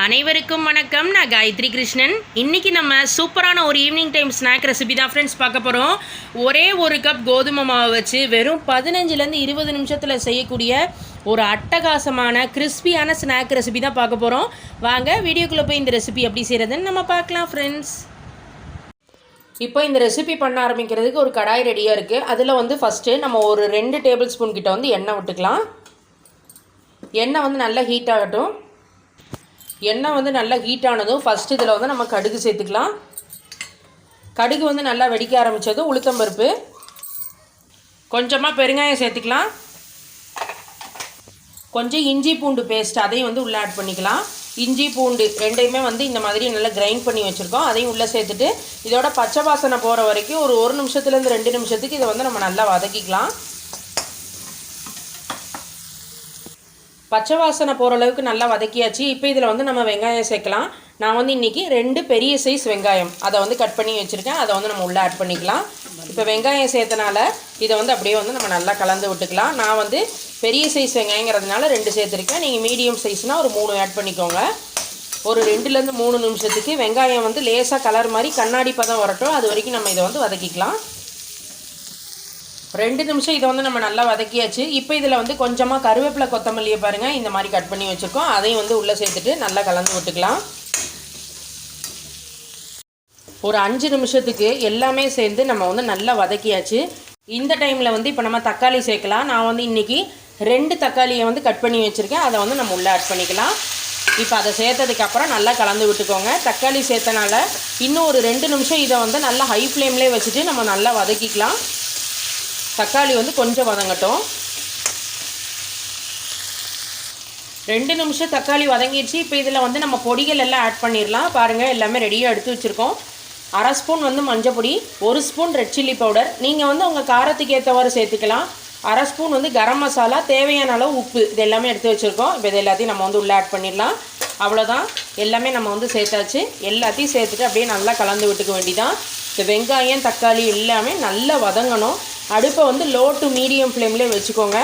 அனைவருக்கும் வணக்கம். நான் காயத்ரி கிருஷ்ணன். இன்றைக்கி நம்ம சூப்பரான ஒரு ஈவினிங் டைம் ஸ்நாக் ரெசிபி தான் ஃப்ரெண்ட்ஸ் பார்க்க போகிறோம் ஒரே ஒரு கப் கோதுமை மாவு வச்சு வெறும் பதினஞ்சுலேருந்து இருபது நிமிஷத்தில் செய்யக்கூடிய ஒரு அட்டகாசமான கிறிஸ்பியான ஸ்நாக் ரெசிபி தான் பார்க்க போகிறோம் வாங்க வீடியோக்குள்ளே போய் இந்த ரெசிபி எப்படி செய்கிறதுன்னு நம்ம பார்க்கலாம் ஃப்ரெண்ட்ஸ் இப்போ இந்த ரெசிபி பண்ண ஆரம்பிக்கிறதுக்கு ஒரு கடாய் ரெடியாக இருக்குது அதில் வந்து ஃபஸ்ட்டு நம்ம ஒரு ரெண்டு டேபிள் ஸ்பூன் கிட்ட வந்து எண்ணெய் விட்டுக்கலாம். எண்ணெய் வந்து நல்லா ஹீட் ஆகட்டும். எண்ணெய் வந்து நல்லா ஹீட் ஆனதும் ஃபஸ்ட்டு இதில் வந்து நம்ம கடுகு சேர்த்துக்கலாம். கடுகு வந்து நல்லா வெடிக்க ஆரம்பித்ததும் உளுத்தம்பருப்பு கொஞ்சமாக பெருங்காயம் சேர்த்துக்கலாம். கொஞ்சம் இஞ்சி பூண்டு பேஸ்ட் அதையும் வந்து உள்ளே ஆட் பண்ணிக்கலாம். இஞ்சி பூண்டு ரெண்டையுமே வந்து இந்த மாதிரி நல்லா கிரைண்ட் பண்ணி வச்சுருக்கோம். அதையும் உள்ளே சேர்த்துட்டு இதோட பச்சை வாசனை போகிற வரைக்கும் ஒரு ஒரு நிமிஷத்துலேருந்து ரெண்டு நிமிஷத்துக்கு இதை வந்து நம்ம நல்லா வதக்கிக்கலாம். பச்சை வாசனை போகிற அளவுக்கு நல்லா வதக்கியாச்சு. இப்போ இதில் வந்து நம்ம வெங்காயம் சேர்க்கலாம். நான் வந்து இன்றைக்கி ரெண்டு பெரிய சைஸ் வெங்காயம். அதை வந்து கட் பண்ணி வச்சுருக்கேன். அதை வந்து நம்ம உள்ளே ஆட் பண்ணிக்கலாம். இப்போ வெங்காயம் சேர்த்தனால இதை வந்து அப்படியே வந்து நம்ம நல்லா கலந்து விட்டுக்கலாம். நான் வந்து பெரிய சைஸ் வெங்காயங்கிறதுனால ரெண்டு சேர்த்துருக்கேன். நீங்கள் மீடியம் சைஸ்னால் ஒரு மூணு ஆட் பண்ணிக்கோங்க. ஒரு ரெண்டுலேருந்து மூணு நிமிஷத்துக்கு வெங்காயம் வந்து லேசாக கலர் மாதிரி கண்ணாடி பதம் வரட்டும். அது வரைக்கும் நம்ம இதை வந்து வதக்கிக்கலாம். ரெண்டு நிமிஷம் இதை வந்து நம்ம நல்லா வதக்கியாச்சு. இப்போ இதில் வந்து கொஞ்சமாக கருவேப்பிலை கொத்தமல்லியை பாருங்கள் இந்த மாதிரி கட் பண்ணி வச்சுருக்கோம். அதையும் வந்து உள்ளே சேர்த்துட்டு நல்லா கலந்து விட்டுக்கலாம். ஒரு அஞ்சு நிமிஷத்துக்கு எல்லாமே சேர்ந்து நம்ம வந்து நல்லா வதக்கியாச்சு. இந்த டைமில் வந்து இப்போ நம்ம தக்காளி சேர்க்கலாம். நான் வந்து இன்றைக்கி ரெண்டு தக்காளியை வந்து கட் பண்ணி வச்சுருக்கேன். அதை வந்து நம்ம உள்ளே ஆட் பண்ணிக்கலாம். இப்போ அதை சேர்த்ததுக்கப்புறம் நல்லா கலந்து விட்டுக்கோங்க. தக்காளி சேர்த்தனால இன்னும் ஒரு ரெண்டு நிமிஷம் இதை வந்து நல்லா ஹை ஃப்ளேம்லேயே வச்சுட்டு நம்ம நல்லா வதக்கிக்கலாம். தக்காளி வந்து கொஞ்சம் வதங்கட்டும். ரெண்டு நிமிஷம் தக்காளி வதங்கிடுச்சு. இப்போ இதில் வந்து நம்ம பொடிகள் எல்லாம் ஆட் பண்ணிடலாம் பாருங்கள் எல்லாமே ரெடியாக எடுத்து வச்சுருக்கோம். அரை ஸ்பூன் வந்து மஞ்சள் பொடி ஒரு ஸ்பூன் ரெட் சில்லி பவுடர் நீங்கள் வந்து உங்கள் காரத்துக்கு ஏற்றவாறு சேர்த்துக்கலாம். அரை ஸ்பூன் வந்து கரம் மசாலா தேவையான அளவு உப்பு. இது எல்லாமே எடுத்து வச்சுருக்கோம். இப்போ இது எல்லாத்தையும் நம்ம வந்து உள்ளே ஆட் பண்ணிடலாம் அவ்வளோதான் எல்லாமே நம்ம வந்து சேர்த்தாச்சு. எல்லாத்தையும் சேர்த்துட்டு அப்படியே நல்லா கலந்து விட்டுக்க வேண்டிதான். இந்த வெங்காயம் தக்காளி எல்லாமே நல்லா வதங்கணும். அடுப்பை வந்து லோ டு மீடியம் ஃப்ளேம்லேயே வச்சுக்கோங்க.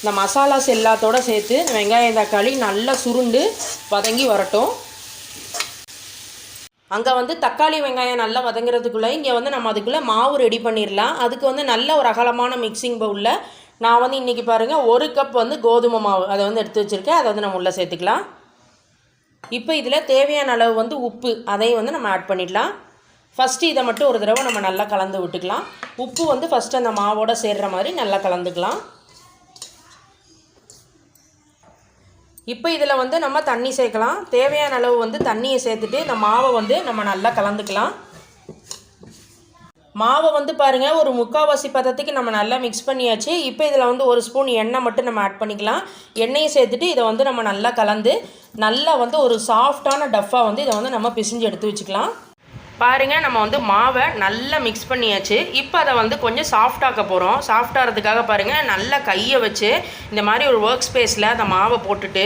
இந்த மசாலாஸ் எல்லாத்தோட சேர்த்து வெங்காயம் தக்காளி நல்லா சுருண்டு வதங்கி வரட்டும். அங்கே வந்து தக்காளி வெங்காயம் நல்லா வதங்குறதுக்குள்ளே இங்கே வந்து நம்ம அதுக்குள்ளே மாவு ரெடி பண்ணிடலாம் அதுக்கு வந்து நல்ல ஒரு அகலமான மிக்சிங் பவுலில் நான் வந்து இன்றைக்கி பாருங்கள் ஒரு கப் வந்து கோதுமை மாவு அதை வந்து எடுத்து வச்சுருக்கேன். அதை வந்து நம்ம உள்ளே சேர்த்துக்கலாம். இப்போ இதில் தேவையான அளவு வந்து உப்பு அதையும் வந்து நம்ம ஆட் பண்ணிடலாம். ஃபஸ்ட்டு இதை மட்டும் ஒரு தடவை நம்ம நல்லா கலந்து விட்டுக்கலாம். உப்பு வந்து ஃபஸ்ட்டு அந்த மாவோட சேர்கிற மாதிரி நல்லா கலந்துக்கலாம். இப்போ இதில் வந்து நம்ம தண்ணி சேர்க்கலாம். தேவையான அளவு வந்து தண்ணியை சேர்த்துட்டு இந்த மாவை வந்து நம்ம நல்லா கலந்துக்கலாம். மாவை வந்து பாருங்கள் ஒரு முக்கால்வாசி பதத்துக்கு நம்ம நல்லா மிக்ஸ் பண்ணியாச்சு. இப்போ இதில் வந்து ஒரு ஸ்பூன் எண்ணெய் மட்டும் நம்ம ஆட் பண்ணிக்கலாம். எண்ணெயை சேர்த்துட்டு இதை வந்து நம்ம நல்லா கலந்து நல்லா வந்து ஒரு சாஃப்டான டஃப்பாக வந்து இதை வந்து நம்ம பிசிஞ்சு எடுத்து வச்சுக்கலாம். பாருங்கள் நம்ம வந்து மாவை நல்லா மிக்ஸ் பண்ணியாச்சு. இப்போ அதை வந்து கொஞ்சம் சாஃப்டாக்க போகிறோம் சாஃப்டாகிறதுக்காக பாருங்கள் நல்லா கையை வச்சு இந்த மாதிரி ஒரு ஒர்க் ஸ்பேஸில் அந்த மாவை போட்டுட்டு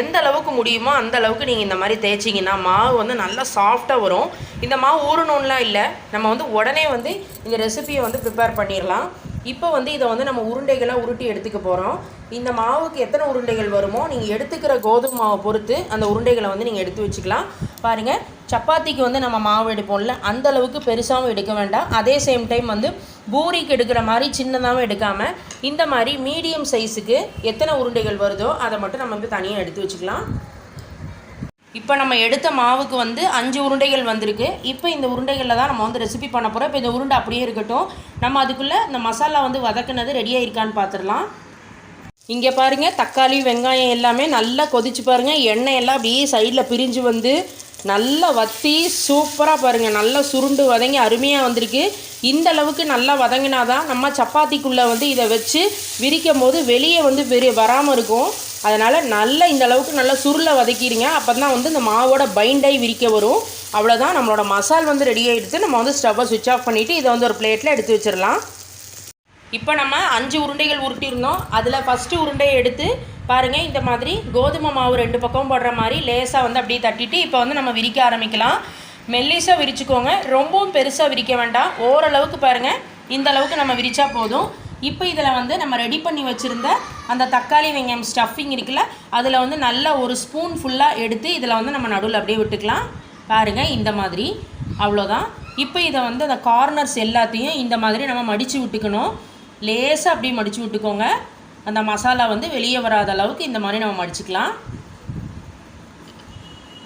எந்த அளவுக்கு முடியுமோ அந்த அளவுக்கு நீங்கள் இந்த மாதிரி தேய்ச்சிங்கன்னா மாவு வந்து நல்லா சாஃப்டாக வரும். இந்த மாவு ஊறணும்லாம் இல்லை. நம்ம வந்து உடனே வந்து இந்த ரெசிபியை வந்து ப்ரிப்பேர் பண்ணிடலாம். இப்போ வந்து இதை வந்து நம்ம உருண்டைகளாக உருட்டி எடுத்துக்க போகிறோம் இந்த மாவுக்கு எத்தனை உருண்டைகள் வருமோ நீங்கள் எடுத்துக்கிற கோதுமை மாவை பொறுத்து அந்த உருண்டைகளை வந்து நீங்கள் எடுத்து வச்சுக்கலாம். பாருங்கள் சப்பாத்திக்கு வந்து நம்ம மாவு எடுப்போம்ல அந்த அளவுக்கு பெருசாகவும் எடுக்க வேண்டாம். அதே சேம் டைம் வந்து பூரிக்கு எடுக்கிற மாதிரி சின்னதாகவும் எடுக்காமல் இந்த மாதிரி மீடியம் சைஸுக்கு எத்தனை உருண்டைகள் வருதோ அதை மட்டும் நம்ம வந்து தனியாக எடுத்து வச்சுக்கலாம். இப்போ நம்ம எடுத்த மாவுக்கு வந்து அஞ்சு உருண்டைகள் வந்திருக்கு. இப்போ இந்த உருண்டைகளில் தான் நம்ம வந்து ரெசிபி பண்ண போகிறோம் இப்போ இந்த உருண்டை அப்படியே இருக்கட்டும். நம்ம அதுக்குள்ளே இந்த மசாலா வந்து வதக்குனது ரெடியாக இருக்கான்னு பார்த்துடலாம் இங்கே பாருங்கள் தக்காளி வெங்காயம் எல்லாமே நல்லா கொதிச்சு பாருங்கள் எண்ணெய் எல்லாம் அப்படியே சைடில் பிரிஞ்சு வந்து நல்லா வத்தி சூப்பராக பாருங்கள் நல்லா சுருண்டு வதங்கி அருமையாக வந்திருக்கு. இந்த அளவுக்கு நல்லா வதங்கினா தான் நம்ம சப்பாத்திக்குள்ளே வந்து இதை வச்சு விரிக்கும் போது வெளியே வந்து வெறி வராமல் இருக்கும். அதனால் நல்லா இந்த அளவுக்கு நல்லா சுருளை வதக்கிடுங்க. அப்போ தான் வந்து இந்த மாவோட பைண்டாகி விரிக்க வரும். அவ்வளோதான் நம்மளோட மசால் வந்து ரெடி ஆகிடுத்து நம்ம வந்து ஸ்டவ்வை சுவிட்ச் ஆஃப் பண்ணிவிட்டு இதை வந்து ஒரு பிளேட்டில் எடுத்து வச்சிடலாம். இப்போ நம்ம அஞ்சு உருண்டைகள் உருட்டியிருந்தோம். அதில் ஃபஸ்ட்டு உருண்டையை எடுத்து பாருங்கள் இந்த மாதிரி கோதுமை மாவு ரெண்டு பக்கம் போடுற மாதிரி லேசாக வந்து அப்படியே தட்டிட்டு இப்போ வந்து நம்ம விரிக்க ஆரம்பிக்கலாம். மெல்லிசாக விரிச்சுக்கோங்க. ரொம்பவும் பெருசாக விரிக்க வேண்டாம். ஓரளவுக்கு பாருங்கள் இந்த அளவுக்கு நம்ம விரித்தா போதும். இப்போ இதில் வந்து நம்ம ரெடி பண்ணி வச்சுருந்த அந்த தக்காளி வெங்காயம் ஸ்டஃபிங் இருக்குல்ல அதில் வந்து நல்லா ஒரு ஸ்பூன் ஃபுல்லாக எடுத்து இதில் வந்து நம்ம நடுவில் அப்படியே விட்டுக்கலாம். பாருங்கள் இந்த மாதிரி. அவ்வளோதான். இப்போ இதை வந்து அந்த கார்னர்ஸ் எல்லாத்தையும் இந்த மாதிரி நம்ம மடித்து விட்டுக்கணும். லேசாக அப்படியே மடித்து விட்டுக்கோங்க. அந்த மசாலா வந்து வெளியே வராத அளவுக்கு இந்த மாதிரி நம்ம மடிச்சுக்கலாம்.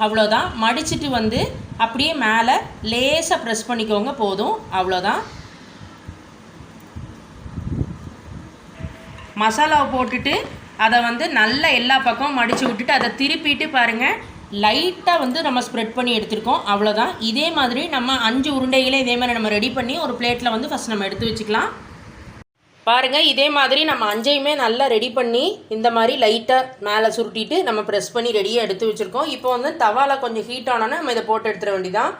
அவ்வளோதான். மடிச்சிட்டு வந்து அப்படியே மேலே லேசாக ப்ரெஸ் பண்ணிக்கோங்க போதும். அவ்வளோதான். மசாலாவை போட்டுட்டு அதை வந்து நல்லா எல்லா பக்கமும் மடித்து விட்டுட்டு அதை திருப்பிட்டு பாருங்கள் லைட்டாக வந்து நம்ம ஸ்ப்ரெட் பண்ணி எடுத்துருக்கோம். அவ்வளோதான் இதே மாதிரி நம்ம அஞ்சு உருண்டைகளே இதே மாதிரி நம்ம ரெடி பண்ணி ஒரு பிளேட்டில் வந்து ஃபஸ்ட் நம்ம எடுத்து வச்சுக்கலாம். பாருங்கள் இதே மாதிரி நம்ம அஞ்சையுமே நல்லா ரெடி பண்ணி இந்த மாதிரி லைட்டாக மேலே சுருட்டிட்டு நம்ம ப்ரெஸ் பண்ணி ரெடியாக எடுத்து வச்சுருக்கோம். இப்போ வந்து தவால கொஞ்சம் ஹீட் ஆனோன்னா நம்ம இதை போட்டு எடுத்துட வேண்டியதான்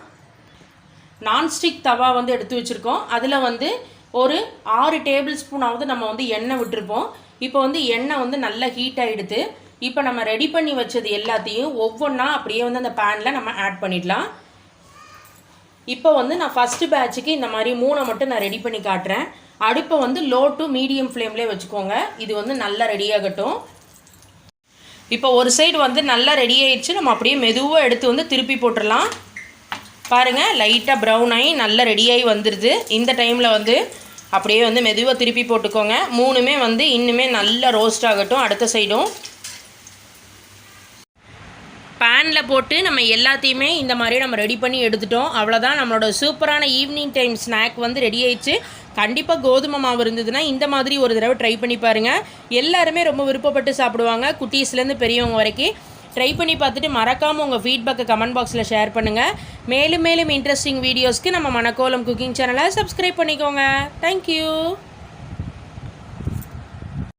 நான்ஸ்டிக் தவா வந்து எடுத்து வச்சுருக்கோம். அதில் வந்து ஒரு ஆறு டேபிள் ஸ்பூனாவது நம்ம வந்து எண்ணெய் விட்டுருப்போம். இப்போ வந்து எண்ணெய் வந்து நல்லா ஹீட் ஆகிடுது இப்போ நம்ம ரெடி பண்ணி வச்சது எல்லாத்தையும் ஒவ்வொன்றா அப்படியே வந்து அந்த பேனில் நம்ம ஆட் பண்ணிடலாம். இப்போ வந்து நான் ஃபஸ்ட்டு பேட்சுக்கு இந்த மாதிரி மூணை மட்டும் நான் ரெடி பண்ணி காட்டுறேன். அடுப்பை வந்து லோ டு மீடியம் ஃப்ளேம்லேயே வச்சுக்கோங்க. இது வந்து நல்லா ரெடியாகட்டும் இப்போ ஒரு சைடு வந்து நல்லா ரெடி ஆயிடுச்சு. நம்ம அப்படியே மெதுவாக எடுத்து வந்து திருப்பி போட்டுடலாம். பாருங்கள் லைட்டாக ப்ரௌன் ஆகி நல்லா ரெடியாகி வந்துடுது இந்த டைமில் வந்து அப்படியே வந்து மெதுவாக திருப்பி போட்டுக்கோங்க. மூணுமே வந்து இன்னுமே நல்லா ரோஸ்ட் ஆகட்டும் அடுத்த சைடும் பேனில் போட்டு நம்ம எல்லாத்தையுமே இந்த மாதிரி நம்ம ரெடி பண்ணி எடுத்துட்டோம். அவ்வளோதான் நம்மளோட சூப்பரான ஈவினிங் டைம் ஸ்நாக் வந்து ரெடி ஆயிடுச்சு. கண்டிப்பாக கோதுமை மாவு இருந்ததுன்னா இந்த மாதிரி ஒரு தடவை ட்ரை பண்ணி பாருங்கள் எல்லாருமே ரொம்ப விருப்பப்பட்டு சாப்பிடுவாங்க. குட்டீஸ்லேருந்து பெரியவங்க வரைக்கும். ட்ரை பண்ணி பார்த்துட்டு மறக்காமல் உங்கள் ஃபீட்பேக்கை கமெண்ட் பாக்ஸில் ஷேர் பண்ணுங்கள் மேலும் மேலும் இன்ட்ரெஸ்டிங் வீடியோஸ்க்கு நம்ம மணக்கோலம் குக்கிங் சேனலை சப்ஸ்கிரைப் பண்ணிக்கோங்க. Thank you